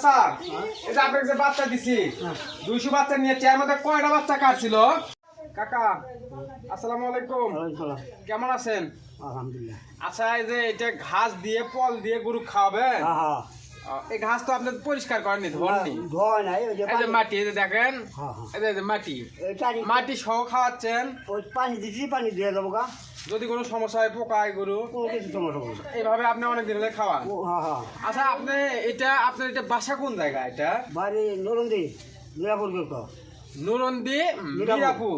চাচা এই যে আপনাকে যে বাচ্চা দিছি দুইশো বাচ্চা নিয়ে চেয়ার মধ্যে কয়টা বাচ্চা কাটছিল? কাকা আসসালামু আলাইকুম। কেমন আছেন? আলহামদুলিল্লাহ। আচ্ছা এই যে এটা ঘাস দিয়ে পল দিয়ে গরু খাওয়াবে হ্যাঁ হ্যাঁ। এই ঘাস তো আপনি পরিষ্কার করেননি ধরনি ধোয় নাই এই যে মাটি এই যে দেখেন হ্যাঁ, হ্যাঁ। এই যে- মাটি। মাটি সহ খাওয়াচ্ছেন। ওই পানি দিচ্ছি পানি দিয়ে দেবো গা। যদি কোনো সমস্যা হয় পোকায় গরু কোনো কিছু সমস্যা হবে এইভাবে আপনি অনেক দিন হলে খাওয়ান। হ্যাঁ আচ্ছা আপনি এটা আপনার এটা বাসা কোন জায়গা এটা? বাড়ি নরন্দি মিরাপুর নুরন্দি মিরাপুর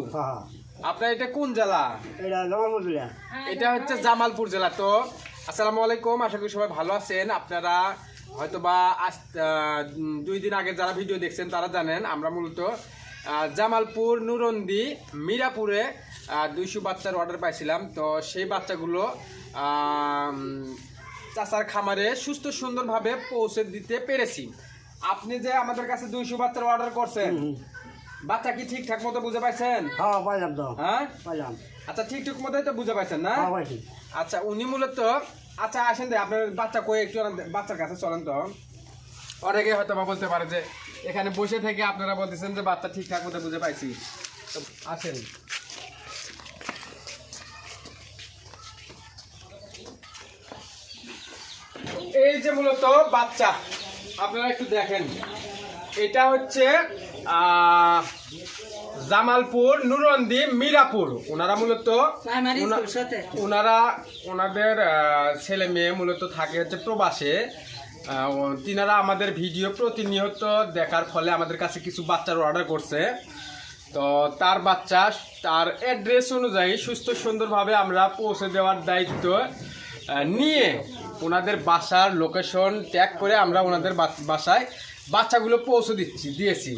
আপনার এটা কোন জেলা? এটা জমা বলছিলেন এটা হচ্ছে জামালপুর জেলা তো। আসসালামু আলাইকুম আশা করি সবাই ভালো আছেন। আপনারা হয়তো বা আজ দুই দিন আগে যারা ভিডিও দেখছেন তারা জানেন, আমরা মূলত জামালপুর, নুরন্দি, মিরাপুরে দুইশো বাচ্চার অর্ডার পাইছিলাম। তো সেই বাচ্চাগুলো চাষার খামারে সুস্থ সুন্দরভাবে পৌঁছে দিতে পেরেছি। আপনি যে আমাদের কাছে দুইশো বাচ্চার অর্ডার করছেন বাচ্চা কি ঠিকঠাক মতো বুঝে পাইছেন? হ্যাঁ পাইলাম তো। হ্যাঁ? পাইলাম। আচ্ছা ঠিকঠাক মতোই তো বুঝে পাইছেন না? হ্যাঁ আচ্ছা উনি মূলত আচ্ছা আসেন দে আপনার বাচ্চা কই? একটু বাচ্চার কাছে চলেন তো। অনেকে হয়তো বা বলতে পারে যে এখানে বসে থেকে আপনারা বলতেছেন যে বাচ্চা ঠিকঠাক মতো বুঝে পাইছি। তো আসেন। এই যে মূলত বাচ্চা আপনারা একটু দেখেন। এটা হচ্ছে জামালপুর নুরন্দি মিরাপুর। ওনারা মূলত ওনা- ওনারা ওনাদের ছেলে মেয়ে মূলত থাকে হচ্ছে প্রবাসে। তিনারা আমাদের ভিডিও প্রতিনিয়ত দেখার ফলে আমাদের কাছে কিছু বাচ্চার অর্ডার করছে। তো তার বাচ্চা তার অ্যাড্রেস অনুযায়ী সুস্থ সুন্দরভাবে আমরা পৌঁছে দেওয়ার দায়িত্ব নিয়ে ওনাদের বাসার লোকেশন ট্যাগ করে আমরা ওনাদের বাসায় বাচ্চাগুলো পৌঁছে দিচ্ছি দিয়েছি।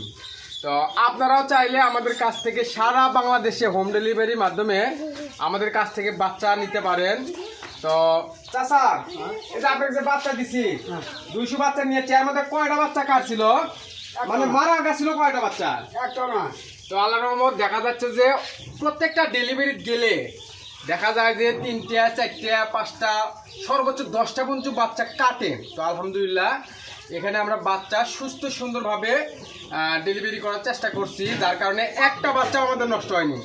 তো আপনারাও চাইলে আমাদের কাছ থেকে সারা বাংলাদেশে হোম ডেলিভারির মাধ্যমে আমাদের কাছ থেকে বাচ্চা নিতে পারেন। তো চাচা এই যে আপনাকে যে বাচ্চা দিছি দুইশো বাচ্চা নিয়েছি এর মধ্যে কয়টা বাচ্চা কাটছিল মানে মারা গেছিল কয়টা বাচ্চা? একটা না। তো আল্লাহ রহমত দেখা যাচ্ছে যে প্রত্যেকটা ডেলিভারি গেলে দেখা যায় যে তিনটা, চারটা, পাঁচটা, সর্বোচ্চ দশটা পর্যন্ত বাচ্চা কাটে। তো আলহামদুলিল্লাহ, এখানে আমরা বাচ্চা সুস্থ, সুন্দরভাবে ডেলিভারি করার চেষ্টা করছি, যার কারণে একটা বাচ্চা আমাদের নষ্ট হয়নি।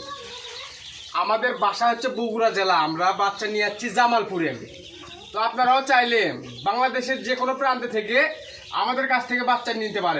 আমাদের বাসা হচ্ছে বগুড়া জেলা, আমরা বাচ্চা নিয়ে যাচ্ছি জামালপুরে। তো আপনারাও চাইলে বাংলাদেশের যে কোনো প্রান্তে থেকে আমাদের কাছ থেকে বাচ্চা নিতে পারেন।